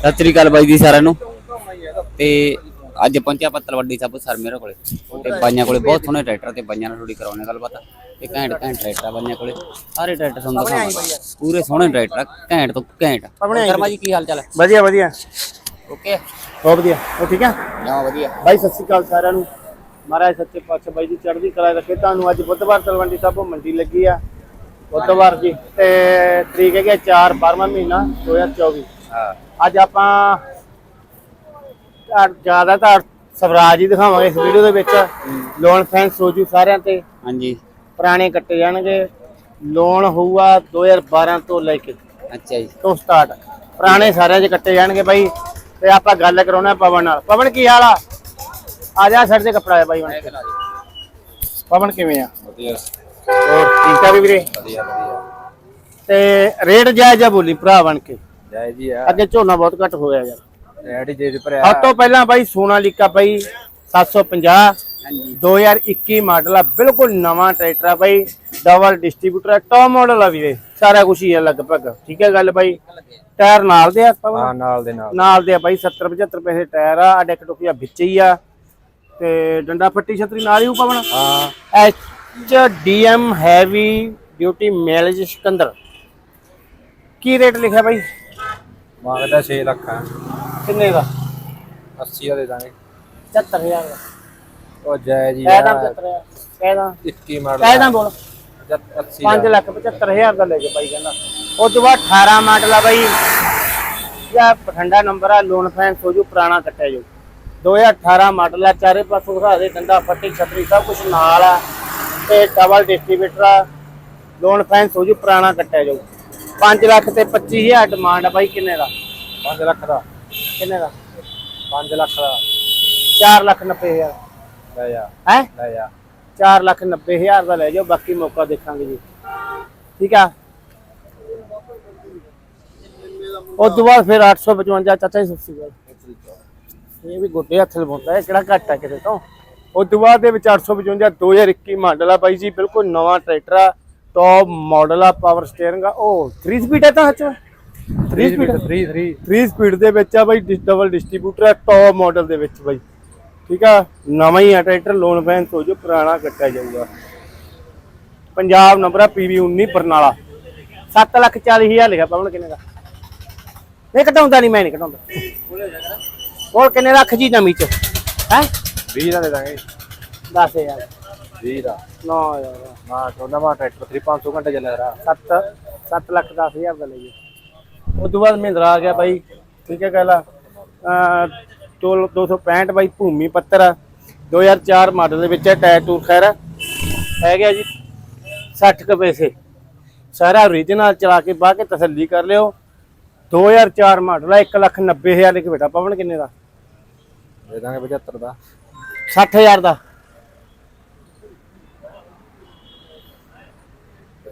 ਸਤਿ ਸ੍ਰੀ ਅਕਾਲ ਬਾਈ ਜੀ ਸਾਰਿਆਂ ਨੂੰ। ਤੇ ਅੱਜ ਪਹੁੰਚਿਆ ਆਪਾਂ ਤਲਵੱਡੀ ਸਾਹਿਬ ਸਰ ਮੇਰੇ ਕੋਲੇ। ਤੇ ਬਾਈਆਂ ਕੋਲੇ ਬਹੁਤ ਸੋਹਣੇ ਟਰੈਕਟਰ ਤੇ ਬਾਈਆਂ ਨਾਲ ਥੋੜੀ ਕਰਾਉਣੇ ਗੱਲਬਾਤ। ਤੇ ਘੈਂਟ ਘੈਂਟ ਟਰੈਕਟਰ ਆ ਬਾਈਆਂ ਕੋਲੇ। ਸਾਰੇ ਟਰੈਕਟਰ ਤੁਹਾਨੂੰ ਦਿਖਾਵਾਂਗੇ। ਪੂਰੇ ਸੋਹਣੇ ਟਰੈਕਟਰ ਆ, ਘੈਂਟ ਤੋਂ ਘੈਂਟ। ਸ਼ਰਮਾ ਜੀ ਕੀ ਹਾਲ ਚਾਲ ਹੈ ਵਧੀਆ ਵਧੀਆ। ਓਕੇ ਬਹੁਤ ਵਧੀਆ। ਉਹ ਠੀਕ ਆ? ਨਾ ਵਧੀਆ। ਬਾਈ ਸਤਿ ਸ਼੍ਰੀ ਅਕਾਲ ਸਾਰਿਆਂ ਨੂੰ। ਮਹਾਰਾਜ ਸੱਚੇ ਪਾਤਸ਼ਾਹ ਬਾਈ ਜੀ ਚੜ੍ਹਦੀ ਕਲਾ ਰੱਖੇ। ਤੁਹਾਨੂੰ ਅੱਜ ਬੁੱਧਵਾਰ ਤਲਵੰਡੀ ਸਾਹਿਬੋਂ ਮੰਡੀ ਲੱਗੀ ਆ। ਬੁੱਧਵਾਰ ਜੀ ਤੇ ਤਰੀਕ ਹੈਗਾ 4 12ਵਾਂ ਮਹੀਨਾ 2024 ਹਾਂ ਅੱਜ ਆਪਾਂ ਘੱਟ- ਜ਼ਿਆਦਾਤਰ ਸਵਰਾਜ ਹੀ ਦਿਖਾਵਾਂਗੇ ਇਸ ਵੀਡੀਓ ਦੇ ਵਿੱਚ। ਲੋਨ ਫੈਨ ਸੋਜੂ ਸਾਰਿਆਂ ਤੇ। ਹਾਂਜੀ। ਪੁਰਾਣੇ ਕੱਟੇ ਜਾਣਗੇ। ਲੋਨ ਹੋਊਗਾ 2012 ਤੋਂ ਲੈ ਕੇ। ਅੱਛਾ ਜੀ। ਤੋਂ ਸਟਾਰਟ ਪੁਰਾਣੇ ਸਾਰਿਆਂ 'ਚ ਕੱਟੇ ਜਾਣਗੇ ਬਾਈ। ਤੇ ਆਪਾਂ ਗੱਲ ਕਰਾਉਣਾ ਪਵਨ ਨਾਲ। ਪਵਨ ਕੀ ਹਾਲ ਆ? ਆ ਜਾ ਸਰ ਦੇ ਕੱਪੜਾ ਹੈ ਬਾਈ ਬਣ ਕੇ। ਪਵਨ ਕਿਵੇਂ ਆ? ਵਧੀਆ। ਹੋਰ ਠੀਕ ਆ ਵੀਰੇ? ਵਧੀਆ ਵਧੀਆ। ਤੇ ਰੇਟ ਜਾਇਜ਼ ਆ ਬੋਲੀ ਭਰਾ ਬਣ ਕੇ। ਜੈ ਜੀ ਆ। ਅੱਗੇ ਝੋਨਾ ਬਹੁਤ ਘੱਟ ਹੋਇਆ ਯਾਰ। ਰੈਡੀ ਜੇ ਸਭ ਤੋਂ ਪਹਿਲਾਂ ਬਾਈ ਸੋਨਾਲੀਕਾ ਬਾਈ 750 ਹਾਂਜੀ। 2021 ਮਾਡਲ ਆ ਬਿਲਕੁਲ ਨਵਾਂ ਟਰੈਕਟਰ ਆ ਬਾਈ ਡਬਲ ਡਿਸਟ੍ਰੀਬਿਊਟਰ ਆ ਟੌਪ ਮਾਡਲ ਆ ਵੀਰੇ ਸਾਰਾ ਕੁਝ ਹੀ ਆ ਲਗਭਗ। ਠੀਕ ਹੈ ਗੱਲ ਬਾਈ? ਟਾਇਰ ਨਾਲ ਦੇ ਆ? ਨਾਲ ਦੇ ਨਾਲ। ਨਾਲ ਦੇ ਆ ਬਾਈ 70 75 ਪੈਸੇ ਟਾਇਰ ਆ ਆ ਡੈਕ ਟੋਕੀਆ ਵਿੱਚ ਹੀ ਆ। ਤੇ ਡੰਡਾ ਫੱਟੀ ਛਤਰੀ ਨਾਲ ਹੀ ਉਹ ਪਵਨ? ਹਾਂ। ਐਚ ਡੀਐਮ ਹੈਵੀ ਡਿਊਟੀ ਮੈਲਜ ਸਿਕੰਦਰ। ਕੀ ਰੇਟ ਲਿਖਿਆ ਬਾਈ? ਮੰਗਦਾ 6 ਲੱਖ ਆ। ਕਿੰਨੇ ਦਾ? 80 ਦਾ ਦੇ ਦਾਂਗੇ 74000 ਦਾ। ਉਹ ਜੈ ਜੀ ਕਹਿਦਾ 74000 ਕਹਿਦਾ 21 ਮਾਡਲ ਕਹਿਦਾ ਬੋਲ। 80 5 ਲੱਖ 75000 ਦਾ ਲੈ ਕੇ ਬਾਈ ਕਹਿੰਦਾ। ਉਸ ਤੋਂ ਬਾਅਦ 18 ਮਾਡਲ ਆ ਬਾਈ। ਇਹ ਪਠੰਡਾ ਨੰਬਰ ਆ ਲੋਨ ਫੈਂਸ ਹੋ ਜੂ ਪੁਰਾਣਾ ਕੱਟਿਆ ਜੋ 2018 ਮਾਡਲ ਆ ਚਾਰੇ ਪਾਸੋਂ ਘਰਾ ਦੇ ਡੰਡਾ ਫੱਟੀ ਛਤਰੀ ਸਭ ਕੁਝ ਨਾਲ ਆ। ਤੇ ਡਬਲ ਡਿਸਟ੍ਰੀਬਿਊਟਰ ਆ। ਲੋਨ ਫੈਂਸ ਹੋ ਜੂ ਪੁਰਾਣਾ ਕੱਟਿਆ ਜੋ 5 ਲੱਖ ਤੇ 25000 ਡਿਮਾਂਡ ਆ ਬਾਈ ਕਿੰਨੇ ਦਾ? 5 ਲੱਖ ਦਾ। ਕਿੰਨੇ ਦਾ? 5 ਲੱਖ ਦਾ। 4 ਲੱਖ 90000 ਲੈ ਜਾ। ਹੈ? ਲੈ ਜਾ। 4 ਲੱਖ 90000 ਦਾ ਲੈ ਜਾਓ ਬਾਕੀ ਮੌਕਾ ਦੇਖਾਂਗੇ ਜੀ। ਠੀਕ ਆ? ਉਸ ਤੋਂ ਬਾਅਦ ਫਿਰ 855 ਚਾਚਾ ਜੀ ਸੱਸੀ ਗੱਲ ਇਹ ਵੀ ਗੋਡੇ ਹੱਥ ਲਵਾਉਂਦਾ ਹੈ ਕਿਹੜਾ ਘੱਟ ਆ ਕਿਤੇ ਤੋਂ? ਉਸ ਤੋਂ ਬਾਅਦ ਦੇ ਵਿੱਚ 855 2021 ਮਾਡਲ ਆ ਬਾਈ ਜੀ ਬਿਲਕੁਲ ਨਵਾਂ ਟਰੈਕਟਰ ਆ। ਟੌਪ ਮਾਡਲ ਆ ਪਾਵਰ ਸਟੀਅਰਿੰਗ ਆ ਉਹ 3 ਸਪੀਡ ਹੈ ਤਾਂ ਹੱਥ 3 ਸਪੀਡ 3 3 3 ਸਪੀਡ ਦੇ ਵਿੱਚ ਆ ਬਾਈ ਡਬਲ ਡਿਸਟ੍ਰੀਬਿਊਟਰ ਆ ਟੌਪ ਮਾਡਲ ਦੇ ਵਿੱਚ ਬਾਈ। ਠੀਕ ਆ? ਨਵਾਂ ਹੀ ਆ ਟਰੈਕਟਰ ਲੋਨ ਫੈਂਸ ਹੋ ਜੋ ਪੁਰਾਣਾ ਕੱਟਿਆ ਜਾਊਗਾ। ਪੰਜਾਬ ਨੰਬਰ ਆ ਪੀਵੀ 19 ਬਰਨਾਲਾ। 7 ਲੱਖ 40 ਹਜ਼ਾਰ ਲਿਖਿਆ ਪਵਨ ਕਿੰਨੇ ਦਾ? ਨਹੀਂ ਘਟਾਉਂਦਾ ਨਹੀਂ ਮੈਂ ਨਹੀਂ ਘਟਾਉਂਦਾ। ਹੋਰ ਕਿੰਨੇ ਰੱਖ ਜੀ ਨਵੀਂ ਚ? ਹੈ? 20 ਦਾ ਦੇ ਦਾਂਗੇ। 10000 20 ਦਾ ਨੋ ਯਾਰ। ਹਾਂ ਤੋਂ ਨਵਾਂ ਟਰੈਕਟਰ 3500 ਘੰਟੇ ਚੱਲਿਆ ਰਾ 7 7 ਲੱਖ 10000 ਦਾ ਲਈਏ। ਉਸ ਤੋਂ ਬਾਅਦ ਮਹਿੰਦਰਾ ਆ ਗਿਆ ਬਾਈ ਠੀਕ ਹੈ ਗੱਲ ਆ। ਅਹ ਟੋਲ 265 ਬਾਈ ਭੂਮੀ ਪੱਤਰ ਆ। 2004 ਮਾਡਲ ਦੇ ਵਿੱਚ ਹੈ ਟਾਇਰ ਟੂਰ ਖੈਰ। ਆ। ਹੈ ਗਿਆ ਜੀ 60 ਕੁ ਪੈਸੇ। ਸਾਰਾ ਓਰੀਜਨਲ ਚਲਾ ਕੇ ਬਾਹ ਕੇ ਤਸੱਲੀ ਕਰ ਲਿਓ। 2004 ਮਾਡਲ ਆ 1 ਲੱਖ 90 ਹਜ਼ਾਰ ਲਿਖ ਬੇਟਾ ਪਵਨ ਕਿੰਨੇ ਦਾ? ਦੇ ਦਾਂਗੇ 75 ਦਾ। 60000 ਦਾ।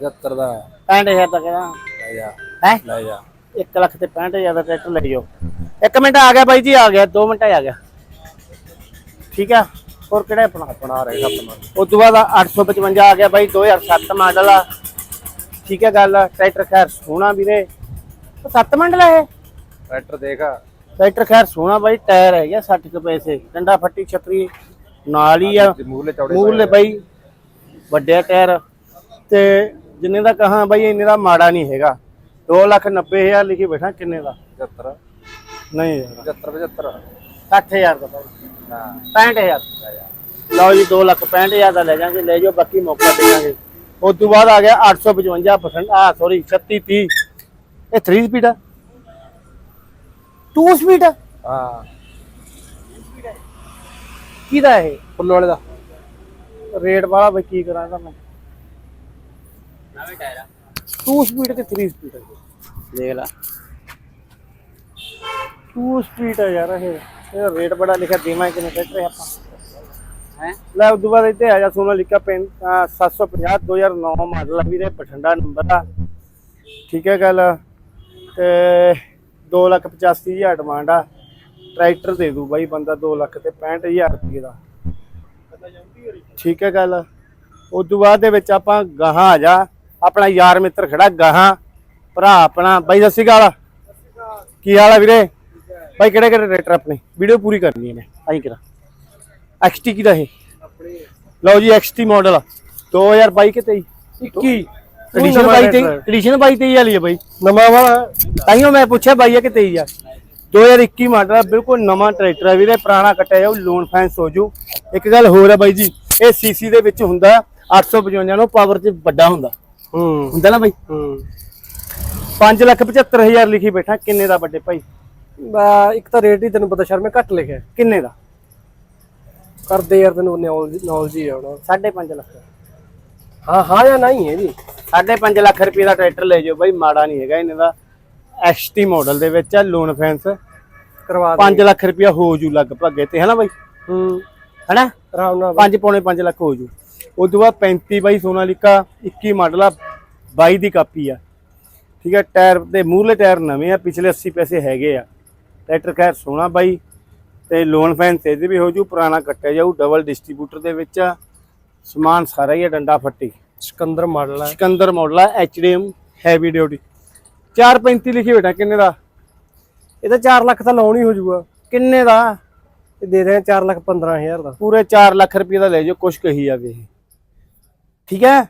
75 ਦਾ। 65000 ਦਾ ਕਹਿੰਦਾ ਲੈ ਜਾ ਹੈ? ਲੈ ਜਾ। 1 ਲੱਖ ਤੇ 65000 ਦਾ ਟਰੈਕਟਰ ਲੈ ਜਾਓ। ਇੱਕ ਮਿੰਟ ਆ ਗਿਆ ਬਾਈ ਜੀ ਆ ਗਿਆ 2 ਮਿੰਟ ਆ ਗਿਆ। ਠੀਕ ਆ? ਹੋਰ ਕਿਹੜਾ ਆਪਣਾ? ਆਪਣਾ ਰਹੇਗਾ ਆਪਣਾ। ਉਸ ਤੋਂ ਬਾਅਦ 855 ਆ ਗਿਆ ਬਾਈ 2007 ਮਾਡਲ ਆ। ਠੀਕ ਹੈ ਗੱਲ ਟਰੈਕਟਰ ਖੈਰ ਸੋਹਣਾ ਵੀਰੇ। ਉਹ 7 ਮਾਡਲ ਆ ਇਹ? ਟਰੈਕਟਰ ਦੇਖ। ਟਰੈਕਟਰ ਖੈਰ ਸੋਹਣਾ ਬਾਈ ਟਾਇਰ ਹੈ ਗਿਆ 60 ਕੁ ਪੈਸੇ। ਡੰਡਾ ਫੱਟੀ ਛਤਰੀ ਨਾਲ ਹੀ ਆ। ਮੂਰਲੇ ਬਾਈ ਵੱਡੇ ਟਾਇਰ। ਤੇ ਜਿੰਨੇ ਦਾ ਕਹਾਂ ਬਾਈ ਇੰਨੇ ਦਾ ਮਾੜਾ ਨਹੀਂ ਹੈਗਾ। 2 ਲੱਖ 90 ਹਜ਼ਾਰ ਲਿਖੀ ਬੈਠਾ ਕਿੰਨੇ ਦਾ? 75 ਨਹੀਂ ਯਾਰ। 75 75 60000 ਦਾ ਬਾਈ। ਹਾਂ। 65000 ਲੈ ਜਾ ਲਓ ਜੀ 2 ਲੱਖ 65000 ਦਾ ਲੈ ਜਾਾਂਗੇ ਲੈ ਜਾਓ ਬਾਕੀ ਮੌਕਾ ਦੇ ਦਾਂਗੇ ਉਸ ਤੋਂ ਬਾਅਦ ਆ ਗਿਆ 855% ਆ ਸੌਰੀ 36 30 ਇਹ 3 ਸਪੀਡ ਆ। 2 ਸਪੀਡ ਆ। ਹਾਂ। ਕਿਹਦਾ ਇਹ? ਫੁੱਲ ਵਾਲੇ ਦਾ। ਰੇਟ ਵਾਲਾ ਬਈ ਕੀ ਕਰਾਂ ਇਹਦਾ ਮੈਂ? ਨਵੇਂ ਟਾਇਰ 2 ਸਪੀਡ ਤੇ 3 ਸਪੀਡ ਆ? ਦੇਖ ਲੈ। 2 ਸਪੀਡ ਆ ਯਾਰ ਇਹ। ਇਹ ਰੇਟ ਬੜਾ ਲਿਖਿਆ ਦੇਵਾਂ ਕਿਨੇ ਟਰੈਕਟਰ ਆਪਾਂ। ਹੈ? ਲੈ ਤੋਂ ਬਾਅਦ ਇੱਥੇ ਆ ਜਾ ਸੋਨਾਲੀਕਾ ਪੈਨ 750 2009 ਮਾਡਲ ਆ ਵੀਰੇ ਪਠੰਡਾ ਨੰਬਰ ਆ। ਠੀਕ ਹੈ ਗੱਲ। ਤੇ 285000 ਡਿਮਾਂਡ ਆ। ਟਰੈਕਟਰ ਦੇ ਦੂ ਬਾਈ ਬੰਦਾ 2 ਲੱਖ ਤੇ 65000 ਰੁਪਏ ਦਾ। ਠੀਕ ਹੈ ਗੱਲ। ਉਸ ਤੋਂ ਬਾਅਦ ਦੇ ਵਿੱਚ ਆਪਾਂ ਗਾਹਾਂ ਆ ਜਾ। ਆਪਣਾ ਯਾਰ ਮਿੱਤਰ ਖੜਾ ਗਾਹਾਂ, ਭਰਾ ਆਪਣਾ। ਬਾਈ, ਸਤਿ ਸ਼੍ਰੀ ਅਕਾਲ। ਕੀ ਹਾਲ ਆ ਵੀਰੇ? ਬਾਈ, ਕਿਹੜੇ ਕਿਹੜੇ ਟਰੈਕਟਰ ਆਪਣੇ? ਵੀਡੀਓ ਪੂਰੀ ਕਰਨੀ ਹੈ ਮੈਂ ਆਈ ਕਰਾ। ਐਕਸਟੀ ਕੀ ਦਾ ਇਹ? ਲਓ ਜੀ ਐਕਸਟੀ ਮਾਡਲ 2022 ਕਿ 23 21 ਐਡੀਸ਼ਨ 22 ਤੇ ਐਡੀਸ਼ਨ 22 23 ਵਾਲੀ ਹੈ ਬਾਈ। ਨਵਾਂ ਵਾਲਾ ਤਾਈਓ ਮੈਂ ਪੁੱਛਿਆ ਬਾਈ ਆ ਕਿ 23 ਆ। 2021 ਮਾਡਲ ਆ, ਬਿਲਕੁਲ ਨਵਾਂ ਟਰੈਕਟਰ ਆ ਵੀਰੇ। ਪੁਰਾਣਾ ਕੱਟਿਆ ਜਾਊ ਲੋਨ ਫੈਂਸ ਹੋ ਜੂ। ਇੱਕ ਗੱਲ ਹੋਰ ਹੈ ਬਾਈ ਜੀ, ਇਹ ਸੀਸੀ ਦੇ ਵਿੱਚ ਹੁੰਦਾ 855 ਨੂੰ ਪਾਵਰ 'ਚ ਵੱਡਾ ਹੁੰਦਾ। ਹੂੰ। ਹੁੰਦਾ ਨਾ ਬਾਈ। ਹੂੰ। 5 ਲੱਖ 75000 ਲਿਖੀ ਬੈਠਾ ਕਿੰਨੇ ਦਾ ਵੱਡੇ ਭਾਈ? ਬਾ- ਇੱਕ ਤਾਂ ਰੇਟ ਹੀ ਤੈਨੂੰ ਪਤਾ ਸ਼ਰਮੇ ਘੱਟ ਲਿਖਿਆ। ਕਿੰਨੇ ਦਾ? ਕਰਦੇ ਯਾਰ ਤੈਨੂੰ ਨੌਲੇਜ ਨੌਲੇਜ ਹੀ ਆਉਣਾ 5.5 ਲੱਖ। ਹਾਂ ਹਾਂ ਜਾਂ ਨਹੀਂ ਹੈ ਜੀ। 5.5 ਲੱਖ ਰੁਪਏ ਦਾ ਟਰੈਕਟਰ ਲੈ ਜਾਓ ਬਾਈ ਮਾੜਾ ਨਹੀਂ ਹੈਗਾ ਇਹਨਾਂ ਦਾ। ਐਕਸਟੀ ਮਾਡਲ ਦੇ ਵਿੱਚ ਆ ਲੋਨ ਫੈਂਸ ਕਰਵਾ ਦੇ। 5 ਲੱਖ ਰੁਪਇਆ ਹੋ ਜੂ ਲਗਭਗ ਤੇ ਹਨਾ ਬਾਈ? ਹੂੰ। ਹਨਾ ਆਰਾਮ ਨਾਲ 5 ਪੌਣੇ 5 ਲੱਖ ਹੋ ਜੂ। ਉਸ ਤੋਂ ਬਾਅਦ 35 ਬਾਈ ਸੋਨਾਲੀਕਾ 21 ਮਾਡਲ ਆ 22 ਦੀ ਕਾਪੀ ਆ। ਠੀਕ ਹੈ ਟਾਇਰ ਤੇ ਮੂਹਰਲੇ ਟਾਇਰ ਨਵੇਂ ਆ ਪਿਛਲੇ 80 ਪੈਸੇ ਹੈਗੇ ਆ। ਟਰੈਕਟਰ ਖੈਰ ਸੋਹਣਾ ਬਾਈ ਤੇ ਲੋਨ ਫੈਂਸ ਇਹਦੇ ਵੀ ਹੋ ਜੂ ਪੁਰਾਣਾ ਕੱਟਿਆ ਜਾਊ ਡਬਲ ਡਿਸਟ੍ਰੀਬਿਊਟਰ ਦੇ ਵਿੱਚ ਆ। ਸਮਾਨ ਸਾਰਾ ਹੀ ਆ ਡੰਡਾ ਫੱਟੀ। ਸਿਕੰਦਰ ਮਾਡਲ ਹੈ ਸਿਕੰਦਰ ਮਾਡਲ ਆ ਐਚਡੀਐਮ ਹੈਵੀ ਡਿਊਟੀ 435 ਲਿਖੀ ਬੇਟਾ ਕਿੰਨੇ ਦਾ? ਇਹ ਤਾਂ 4 ਲੱਖ ਤਾਂ ਲਾਉਣ ਹੀ ਹੋ ਜਾਊਗਾ ਕਿੰਨੇ ਦਾ? ਇਹ ਦੇ ਦੇ 4 ਲੱਖ 15000 ਦਾ। ਪੂਰੇ 4 ਲੱਖ ਰੁਪਏ ਦਾ ਲੈ ਜਾਓ ਕੁਛ ਕਹੀ ਜਾਵੇ ਇਹ। ਠੀਕ ਹੈ?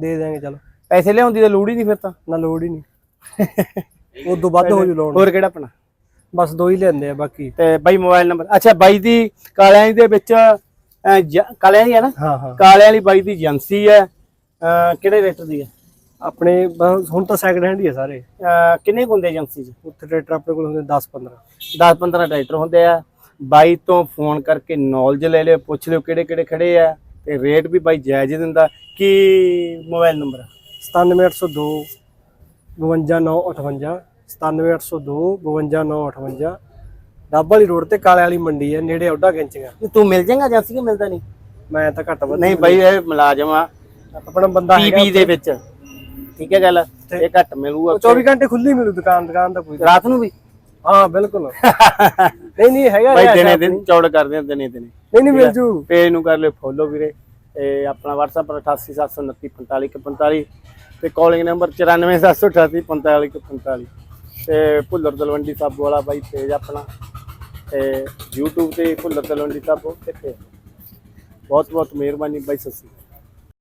ਦੇ ਦੇਾਂਗੇ ਚਲ। ਪੈਸੇ ਲਿਆਉਂਦੀ ਤਾਂ ਲੋੜ ਹੀ ਨਹੀਂ ਫਿਰ ਤਾਂ। ਨਾ ਲੋੜ ਹੀ ਨਹੀਂ। ਉਹ ਤੋਂ ਵੱਧ ਹੋ ਜੂ ਲਾਉਣ ਹੋਰ ਕਿਹੜਾ ਆਪਣਾ? ਬਸ ਦੋ ਹੀ ਲੈਂਦੇ ਆ ਬਾਕੀ। ਤੇ ਬਾਈ ਮੋਬਾਈਲ ਨੰਬਰ। ਅੱਛਾ ਬਾਈ ਦੀ ਕਾਲਿਆਂ ਦੇ ਵਿੱਚ ਕਾਲਿਆਂ ਦੀ ਹੈ ਨਾ? ਹਾਂ ਹਾਂ। ਕਾਲਿਆਂ ਵਾਲੀ ਬਾਈ ਦੀ ਏਜੰਸੀ ਹੈ। ਕਿਹੜੇ ਰੇਟ ਦੀ ਹੈ? ਆਪਣੇ ਹੁਣ ਤਾਂ ਸੈਕਿੰਡ ਹੈਂਡ ਹੀ ਆ ਸਾਰੇ। ਕਿੰਨੇ ਕੁ ਹੁੰਦੇ ਏਜੰਸੀ 'ਚ? ਉੱਥੇ ਟਰੈਕਟਰ ਆਪਣੇ ਕੋਲ ਹੁੰਦੇ 10 15 10 15 ਟਰੈਕਟਰ ਹੁੰਦੇ ਆ। ਬਾਈ ਤੋਂ ਫੋਨ ਕਰਕੇ ਨੌਲੇਜ ਲੈ ਲਿਓ ਪੁੱਛ ਲਿਓ ਕਿਹੜੇ ਕਿਹੜੇ ਖੜੇ ਆ। ਤੇ ਰੇਟ ਵੀ ਬਾਈ ਜਾਇਜ਼ ਹੀ ਦਿੰਦਾ। ਕੀ ਮੋਬਾਈਲ ਨੰਬਰ 97802 52958 97802 52958 ਡੱਬ ਵਾਲੀ ਰੋਡ ਤੇ ਕਾਲੇ ਵਾਲੀ ਮੰਡੀ ਹੈ ਨੇੜੇ ਔਡਾ ਗਿੰਚੀਆਂ ਤੂੰ ਮਿਲ ਜਾਏਗਾ ਏਜੰਸੀ ਕਿ ਮਿਲਦਾ ਨਹੀਂ? ਮੈਂ ਤਾਂ ਘੱਟ ਵੱਧ ਨਹੀਂ ਬਾਈ ਇਹ ਮੁਲਾਜ਼ਮ ਆ। ਆਪਣਾ ਬੰਦਾ ਹੈਗਾ ਪੀਪੀ ਦੇ ਵਿੱਚ। ਠੀਕ ਹੈ ਗੱਲ? ਇਹ ਘੱਟ ਮਿਲੂਗਾ ਉਹ 24 ਘੰਟੇ ਖੁੱਲੀ ਮਿਲੂ ਦੁਕਾਨ ਦੁਕਾਨ ਦਾ ਕੋਈ ਰਾਤ ਨੂੰ ਵੀ? ਹਾਂ ਬਿਲਕੁਲ। ਨਹੀਂ ਨਹੀਂ ਹੈਗਾ ਬਾਈ ਦਿਨੇ ਦਿਨ ਚੌੜ ਕਰਦੇ ਆ ਦਿਨੇ ਦਿਨੇ। ਨਹੀਂ ਨਹੀਂ ਮਿਲ ਜੂ ਪੇਜ ਨੂੰ ਕਰ ਲਿਓ ਫੋਲੋ ਵੀਰੇ। ਤੇ ਆਪਣਾ WhatsApp ਪਰ 8879945145 ਤੇ ਕਾਲਿੰਗ ਨੰਬਰ 9478844545 ਤੇ ਭੁੱਲਰ ਦਲਵੰਡੀ ਸਾਬੋ ਵਾਲਾ ਬਾਈ ਪੇਜ ਆਪਣਾ। ਤੇ YouTube ਤੇ ਭੁੱਲਰ ਦਲਵੰਡੀ ਸਾਬੋ ਤੇ ਬਹੁਤ ਬਹੁਤ ਮਿਹਰਬਾਨੀ ਬਾਈ ਸੱਸੀ